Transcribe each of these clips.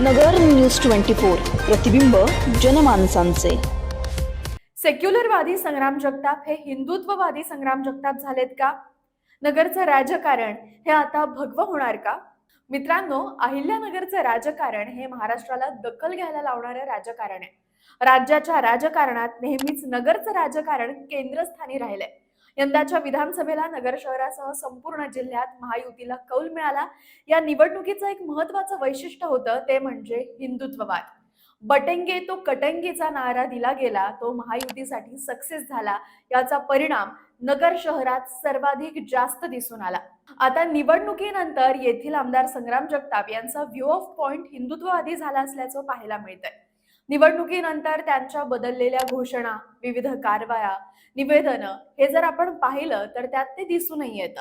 नगर news twenty four प्रतिबिंब जनमानसांचे. सेक्युलरवादी संग्राम जगताप हे हिंदुत्ववादी संग्राम जगताप झालेत का? नगरचं राजकारण हे आता भगवं होणार का? मित्रांनो अहिल्यानगरचं राजकारण हे महाराष्ट्राला दखल घ्यायला लावणारं राजकारण आहे. राज्याच्या राजकारणात नेहमीच नगरचं राजकारण केंद्रस्थानी राहिलंय. यंदाच्या विधानसभेला नगर शहरासह संपूर्ण जिल्ह्यात महायुतीला कौल मिळाला. या निवडणुकीचं एक महत्वाचं वैशिष्ट्य होतं ते म्हणजे हिंदुत्ववाद. बटेंगे तो कटेंगेचा नारा दिला गेला तो महायुतीसाठी सक्सेस झाला. याचा परिणाम नगर शहरात सर्वाधिक जास्त दिसून आला. आता निवडणुकीनंतर येथील आमदार संग्राम जगताप यांचा व्ह्यू ऑफ पॉइंट हिंदुत्ववादी झाला असल्याचं पाहायला मिळतंय. निवडणुकीनंतर त्यांच्या बदललेल्या घोषणा विविध कारवाया निवेदनं हे जर आपण पाहिलं तर त्यात ते दिसूनही येतं.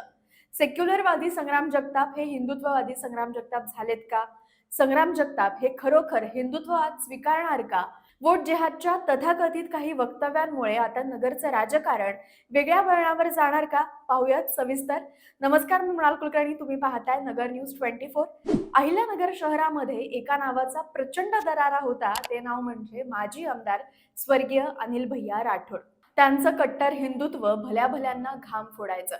सेक्युलरवादी संग्राम जगताप हे हिंदुत्ववादी संग्राम जगताप झालेत का? संग्राम जगताप हे खरोखर हिंदुत्ववाद स्वीकारणार का? वोट जेहादच्या तथाकथित काही वक्तव्यांमुळे आता नगरचं राजकारण वेगळ्या वळणावर जाणार का? पाहूयात सविस्तर. नमस्कार मी मृणाल कुलकर्णी. तुम्ही पाहताय Nagar news twenty four. Ahilyanagar शहरामध्ये एका नावाचा प्रचंड दरारा होता. ते नाव म्हणजे माजी आमदार स्वर्गीय अनिल भैया राठोड. त्यांचं कट्टर हिंदुत्व भल्या भल्यांना घाम फोडायचं.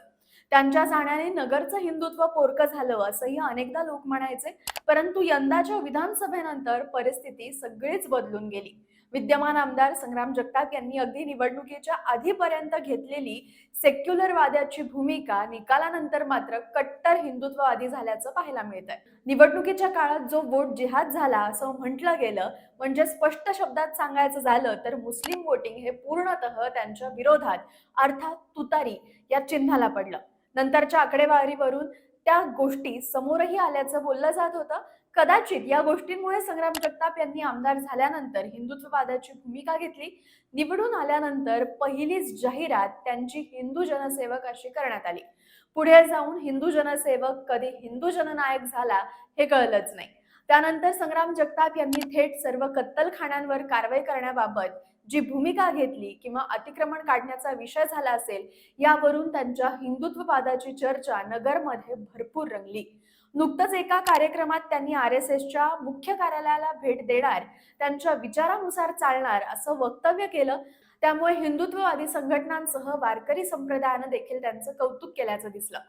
त्यांच्या जाण्याने नगरचं हिंदुत्व पोरकं झालं असंही अनेकदा लोक म्हणायचे. परंतु यंदाच्या विधानसभेनंतर परिस्थिती सगळीच बदलून गेली. विद्यमान आमदार संग्राम जगताप यांनी अगदी निवडणुकीच्या आधीपर्यंत घेतलेली सेक्युलरवाद्याची भूमिका निकालानंतर मात्र कट्टर हिंदुत्ववादी झाल्याचं पाहायला मिळतंय. निवडणुकीच्या काळात जो वोट जिहाद झाला असं म्हटलं गेलं म्हणजे स्पष्ट शब्दात सांगायचं झालं तर मुस्लिम वोटिंग हे पूर्णतः त्यांच्या विरोधात अर्थात तुतारी या चिन्हाला पडलं. नंतरच्या आकडेवारीवरून त्या गोष्टी समोरही आल्याचं बोललं जात होतं. कदाचित या गोष्टींमुळे संग्राम जगताप यांनी आमदार झाल्यानंतर हिंदुत्ववादाची भूमिका घेतली. निवडून आल्यानंतर पहिलीच जाहिरात त्यांची हिंदू जनसेवक अशी करण्यात आली. पुढे जाऊन हिंदू जनसेवक कधी हिंदू जननायक झाला हे कळलंच नाही. त्यानंतर संग्राम जगताप यांनी थेट सर्व कत्तलखान्यांवर कारवाई करण्याबाबत जी भूमिका घेतली किंवा अतिक्रमण काढण्याचा विषय झाला असेल यावरून त्यांच्या हिंदुत्ववादाची चर्चा नगरमध्ये भरपूर रंगली. नुकतंच एका कार्यक्रमात त्यांनी आर एस एसच्या मुख्य कार्यालयाला भेट देणार त्यांच्या विचारानुसार चालणार असं वक्तव्य केलं. त्यामुळे हिंदुत्ववादी संघटनांसह वारकरी संप्रदायानं देखील त्यांचं कौतुक केल्याचं दिसलं.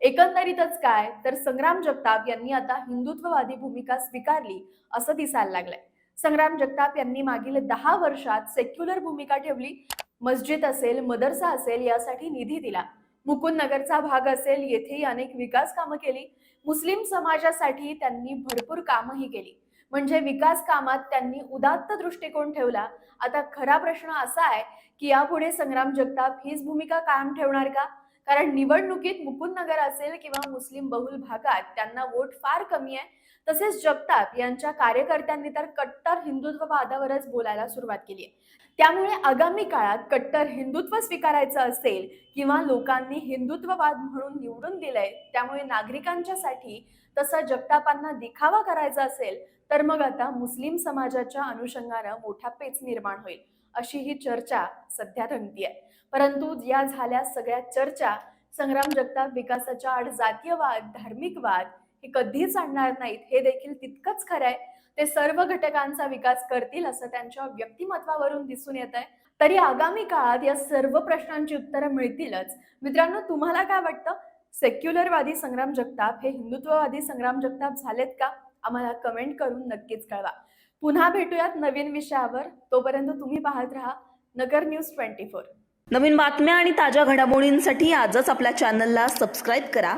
एकंदरीतच काय तर संग्राम जगताप यांनी आता हिंदुत्ववादी भूमिका स्वीकारली असं दिसायला लागलंय. संग्राम जगताप यांनी मागील दहा वर्षात सेक्युलर भूमिका ठेवली. मस्जिद असेल मदरसा असेल यासाठी निधी दिला. मुकुंद नगरचा भाग असेल येथेही अनेक विकास कामं केली. मुस्लिम समाजासाठी त्यांनी भरपूर कामही केली. म्हणजे विकास कामात त्यांनी उदात्त दृष्टिकोन ठेवला. आता खरा प्रश्न असा आहे की यापुढे संग्राम जगताप हीच भूमिका कायम ठेवणार का? कारण निवडणुकीत मुकुंद नगर असेल किंवा मुस्लिम बहुल भागात त्यांना वोट फार कमी आहे. तसेच जगताप यांच्या कार्यकर्त्यांनी तर कट्टर हिंदुत्ववादावरच बोलायला सुरुवात केली आहे. त्यामुळे आगामी काळात कट्टर हिंदुत्व स्वीकारायचं असेल किंवा लोकांनी हिंदुत्ववाद म्हणून निवडून दिलंय त्यामुळे नागरिकांच्यासाठी तसा जगतापांना दिखावा करायचा असेल तर मग आता मुस्लिम समाजाच्या अनुषंगानं मोठा पेच निर्माण होईल. अशी ही चर्चा सध्या रंगतीये परंतु या झाल्या सगळ्या चर्चा संग्राम जगताप विकासाच्या आड जातीयवाद धार्मिक वाद हे कधीच आणणार नाहीत हे देखील तितकंच खरं आहे. ते सर्व घटकांचा विकास करतील असं त्यांच्या व्यक्तिमत्वावरून दिसून येत आहे. तरी आगामी काळात या सर्व प्रश्नांची उत्तरं मिळतीलच. मित्रांनो तुम्हाला काय वाटतं? सेक्युलरवादी संग्राम जगताप हे हिंदुत्ववादी संग्राम जगताप झालेत का? आम्हाला कमेंट करून नक्कीच कळवा. पुन्हा भेटूयात नवीन विषयावर. तोपर्यंत तुम्ही पाहत राहा नगर न्यूज ट्वेंटी फोर. नवीन बातम्या आणि ताज्या घडामोडींसाठी आजच आपल्या चॅनलला सबस्क्राईब करा.